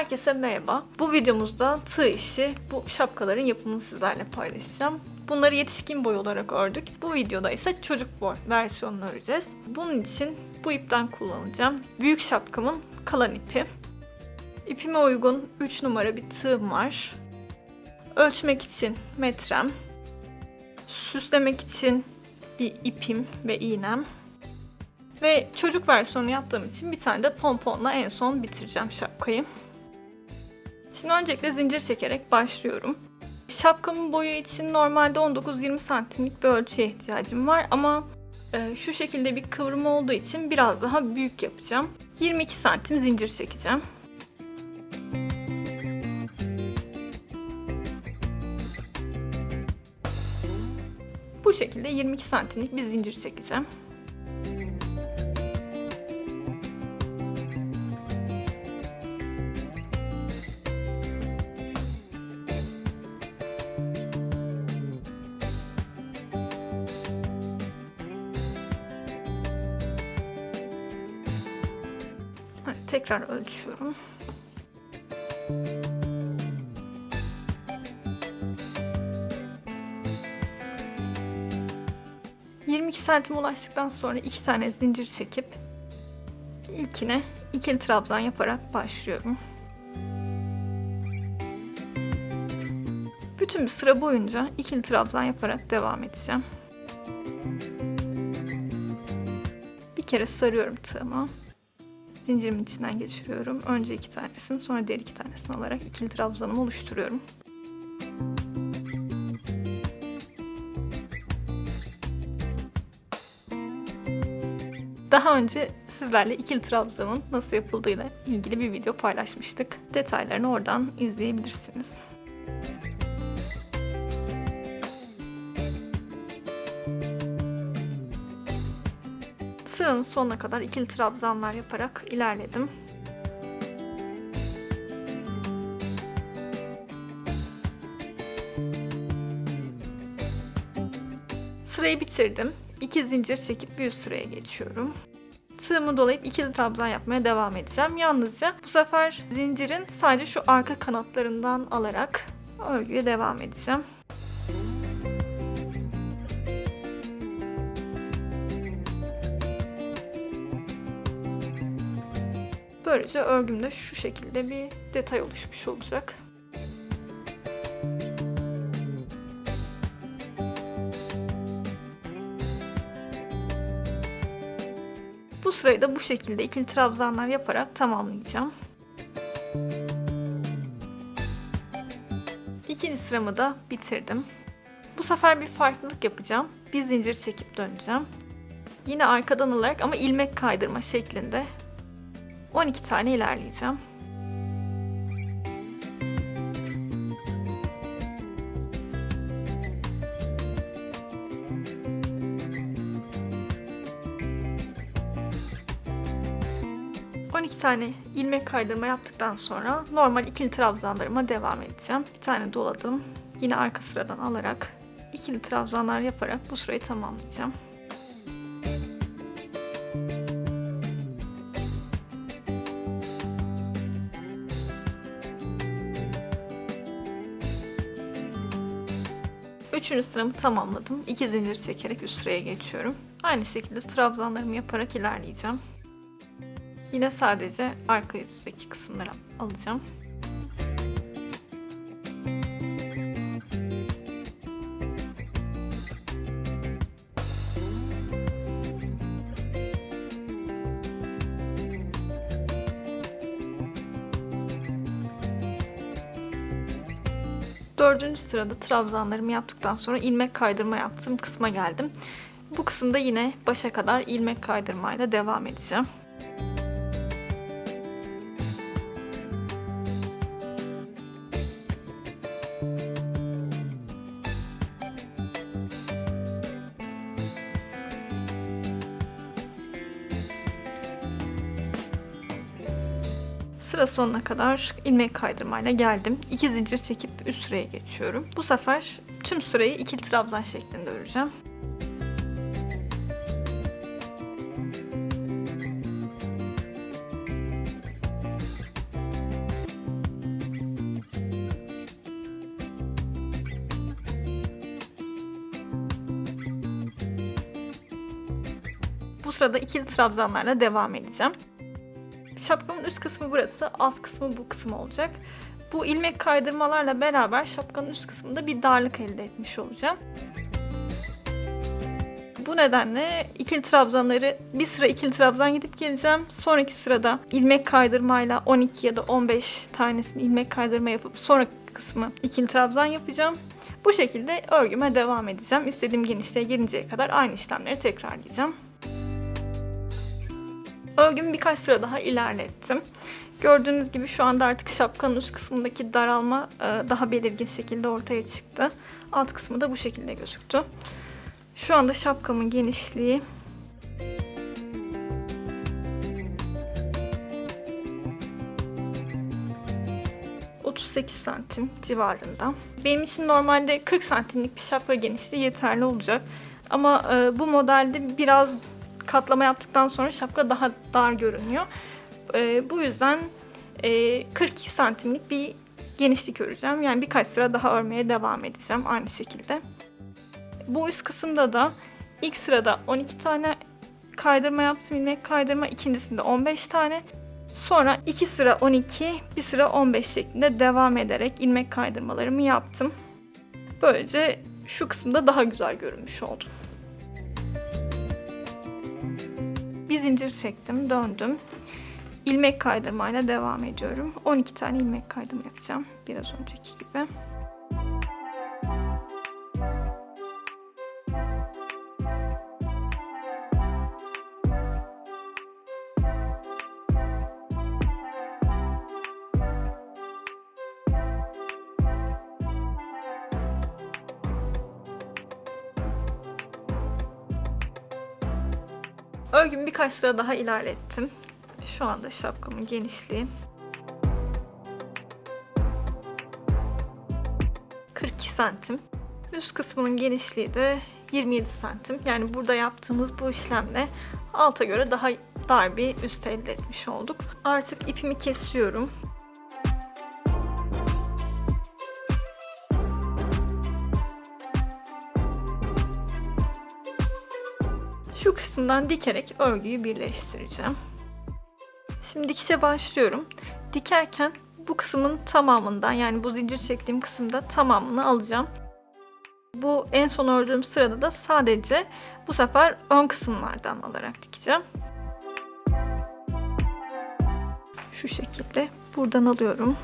Herkese merhaba. Bu videomuzda tığ işi bu şapkaların yapımını sizlerle paylaşacağım. Bunları yetişkin boy olarak ördük. Bu videoda ise çocuk boy versiyonunu öreceğiz. Bunun için bu ipten kullanacağım. Büyük şapkamın kalan ipi. İpime uygun 3 numara bir tığım var. Ölçmek için metrem. Süslemek için bir ipim ve iğnem. Ve çocuk versiyonu yaptığım için bir tane de pomponla en son bitireceğim şapkayı. Şimdi öncelikle zincir çekerek başlıyorum. Şapkamın boyu için normalde 19-20 santimlik bir ölçüye ihtiyacım var ama e, şu şekilde bir kıvrım olduğu için biraz daha büyük yapacağım. 22 santim zincir çekeceğim. Bu şekilde 22 santimlik bir zincir çekeceğim. Tekrar ölçüyorum. ...22 santim ulaştıktan sonra iki tane zincir çekip... ...ilkine ikili trabzan yaparak başlıyorum. Bütün bir sıra boyunca ikili trabzan yaparak devam edeceğim. Bir kere sarıyorum tığımı zincirimin içinden geçiriyorum. Önce iki tanesini sonra diğer iki tanesini alarak ikili trabzanımı oluşturuyorum. Daha önce sizlerle ikili trabzanın nasıl yapıldığıyla ilgili bir video paylaşmıştık. Detaylarını oradan izleyebilirsiniz. Sıranın sonuna kadar ikili trabzanlar yaparak ilerledim. Sırayı bitirdim. İki zincir çekip bir üst sıraya geçiyorum. Tığımı dolayıp ikili trabzan yapmaya devam edeceğim. Yalnızca bu sefer zincirin sadece şu arka kanatlarından alarak örgüye devam edeceğim. Böylece örgümde şu şekilde bir detay oluşmuş olacak. Bu sırayı da bu şekilde ikili trabzanlar yaparak tamamlayacağım. İkinci sıramı da bitirdim. Bu sefer bir farklılık yapacağım. Bir zincir çekip döneceğim. Yine arkadan alarak ama ilmek kaydırma şeklinde 12 tane ilerleyeceğim. ...12 tane ilmek kaydırma yaptıktan sonra... ...normal ikili trabzanlarıma devam edeceğim. Bir tane doladım. Yine arka sıradan alarak... ...ikili trabzanlar yaparak bu sırayı tamamlayacağım. Üçüncü sıramı tamamladım. İki zincir çekerek üst sıraya geçiyorum. Aynı şekilde trabzanlarımı yaparak ilerleyeceğim. Yine sadece arka yüzdeki kısımları alacağım. Dördüncü sırada trabzanlarımı yaptıktan sonra ilmek kaydırma yaptığım kısma geldim. Bu kısımda yine başa kadar ilmek kaydırmayla devam edeceğim. Sıra sonuna kadar ilmek kaydırmayla geldim. 2 zincir çekip üst sıraya geçiyorum. Bu sefer tüm sırayı ikili trabzan şeklinde öreceğim. Bu sırada ikili trabzanlarla devam edeceğim. Şapkamın üst kısmı burası, alt kısmı bu kısım olacak. Bu ilmek kaydırmalarla beraber şapkanın üst kısmında bir darlık elde etmiş olacağım. Bu nedenle ikili trabzanları bir sıra ikili trabzan gidip geleceğim. Sonraki sırada ilmek kaydırmayla 12 ya da 15 tanesini ilmek kaydırma yapıp sonraki kısmı ikili trabzan yapacağım. Bu şekilde örgüme devam edeceğim. İstediğim genişliğe gelinceye kadar aynı işlemleri tekrarlayacağım. Örgümü birkaç sıra daha ilerlettim. Gördüğünüz gibi şu anda artık şapkanın üst kısmındaki daralma e, daha belirgin şekilde ortaya çıktı. Alt kısmı da bu şekilde gözüktü. Şu anda şapkamın genişliği 38 santim civarında. Benim için normalde 40 santimlik bir şapka genişliği yeterli olacak. Ama e, bu modelde biraz katlama yaptıktan sonra şapka daha dar görünüyor. E, bu yüzden e, 42 santimlik bir genişlik öreceğim. Yani birkaç sıra daha örmeye devam edeceğim aynı şekilde. Bu üst kısımda da ilk sırada 12 tane kaydırma yaptım ilmek kaydırma, ikincisinde 15 tane. Sonra 2 sıra 12, bir sıra 15 şeklinde devam ederek ilmek kaydırmalarımı yaptım. Böylece şu kısımda daha güzel görünmüş oldu. Bir zincir çektim, döndüm. İlmek kaydırmayla devam ediyorum. 12 tane ilmek kaydırma yapacağım. Biraz önceki gibi. Örgümü birkaç sıra daha ilerlettim. Şu anda şapkamın genişliği 42 santim. Üst kısmının genişliği de 27 santim. Yani burada yaptığımız bu işlemle alta göre daha dar bir üst elde etmiş olduk. Artık ipimi kesiyorum. Şu kısımdan dikerek örgüyü birleştireceğim. Şimdi dikişe başlıyorum. Dikerken bu kısmın tamamından yani bu zincir çektiğim kısımda tamamını alacağım. Bu en son ördüğüm sırada da sadece bu sefer ön kısımlardan alarak dikeceğim. Şu şekilde buradan alıyorum.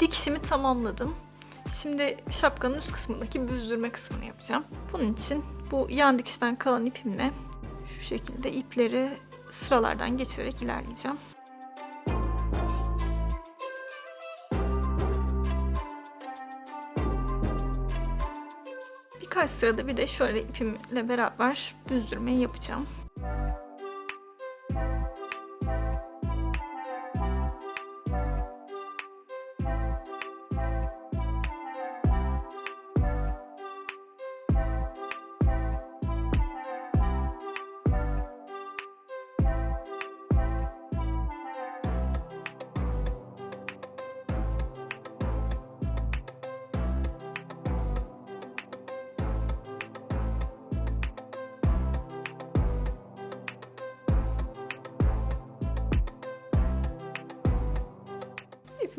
Dikişimi tamamladım. Şimdi şapkanın üst kısmındaki büzdürme kısmını yapacağım. Bunun için bu yan dikişten kalan ipimle şu şekilde ipleri sıralardan geçirerek ilerleyeceğim. Birkaç sırada bir de şöyle ipimle beraber büzdürmeyi yapacağım.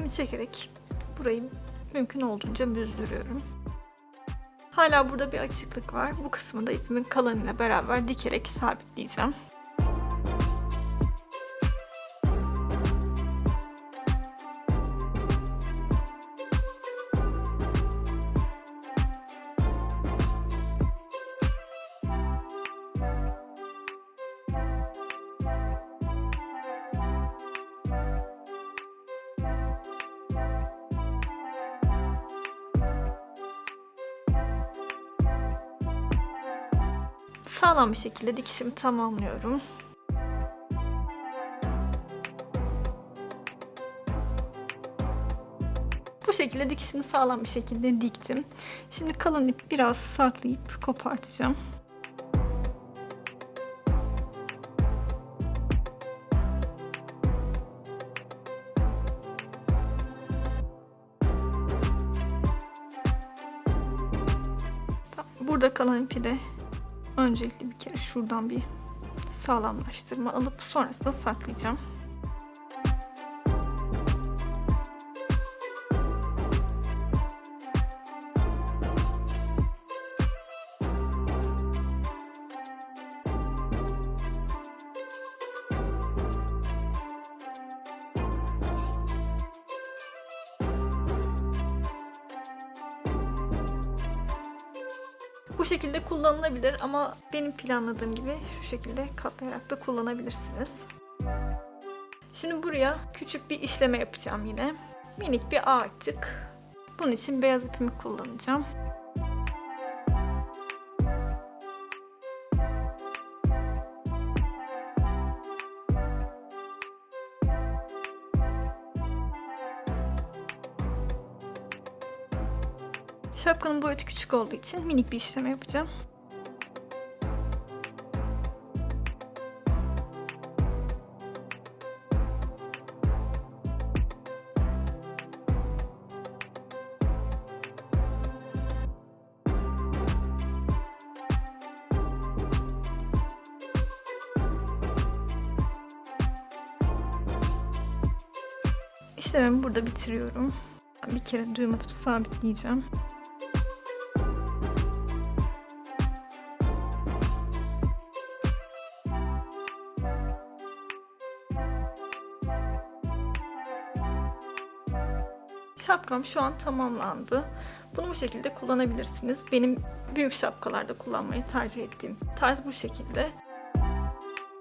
İpimi çekerek burayı mümkün olduğunca büzdürüyorum. Hala burada bir açıklık var. Bu kısmı da ipimin kalanıyla beraber dikerek sabitleyeceğim. Sağlam bir şekilde dikişimi tamamlıyorum. Bu şekilde dikişimi sağlam bir şekilde diktim. Şimdi kalan ip biraz saklayıp kopartacağım. Burada kalan ipi de öncelikle bir kere şuradan bir sağlamlaştırma alıp sonrasında saklayacağım. Bu şekilde kullanılabilir ama benim planladığım gibi şu şekilde katlayarak da kullanabilirsiniz. Şimdi buraya küçük bir işleme yapacağım yine. Minik bir ağaççık. Bunun için beyaz ipimi kullanacağım. Şapkanın boyutu küçük olduğu için minik bir işleme yapacağım. İşlemimi burada bitiriyorum. Bir kere düğüm atıp sabitleyeceğim. Şapkam şu an tamamlandı. Bunu bu şekilde kullanabilirsiniz. Benim büyük şapkalarda kullanmayı tercih ettiğim tarz bu şekilde.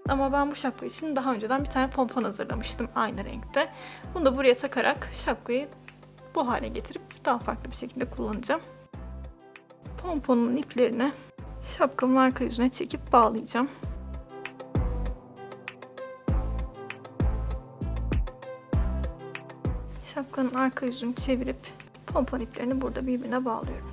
Ama ben bu şapka için daha önceden bir tane pompon hazırlamıştım aynı renkte. Bunu da buraya takarak şapkayı bu hale getirip daha farklı bir şekilde kullanacağım. Pomponun iplerini şapkamın arka yüzüne çekip bağlayacağım. Şapkanın arka yüzünü çevirip pompon iplerini burada birbirine bağlıyorum.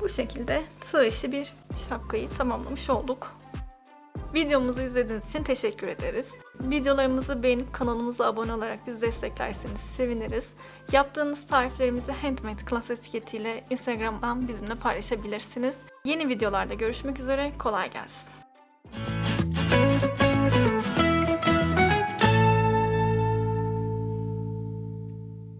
Bu şekilde tığ işi bir şapkayı tamamlamış olduk. Videomuzu izlediğiniz için teşekkür ederiz. Videolarımızı beğenip kanalımıza abone olarak bizi desteklerseniz seviniriz. Yaptığınız tariflerimizi Handmade Class etiketiyle Instagram'dan bizimle paylaşabilirsiniz. Yeni videolarda görüşmek üzere, kolay gelsin.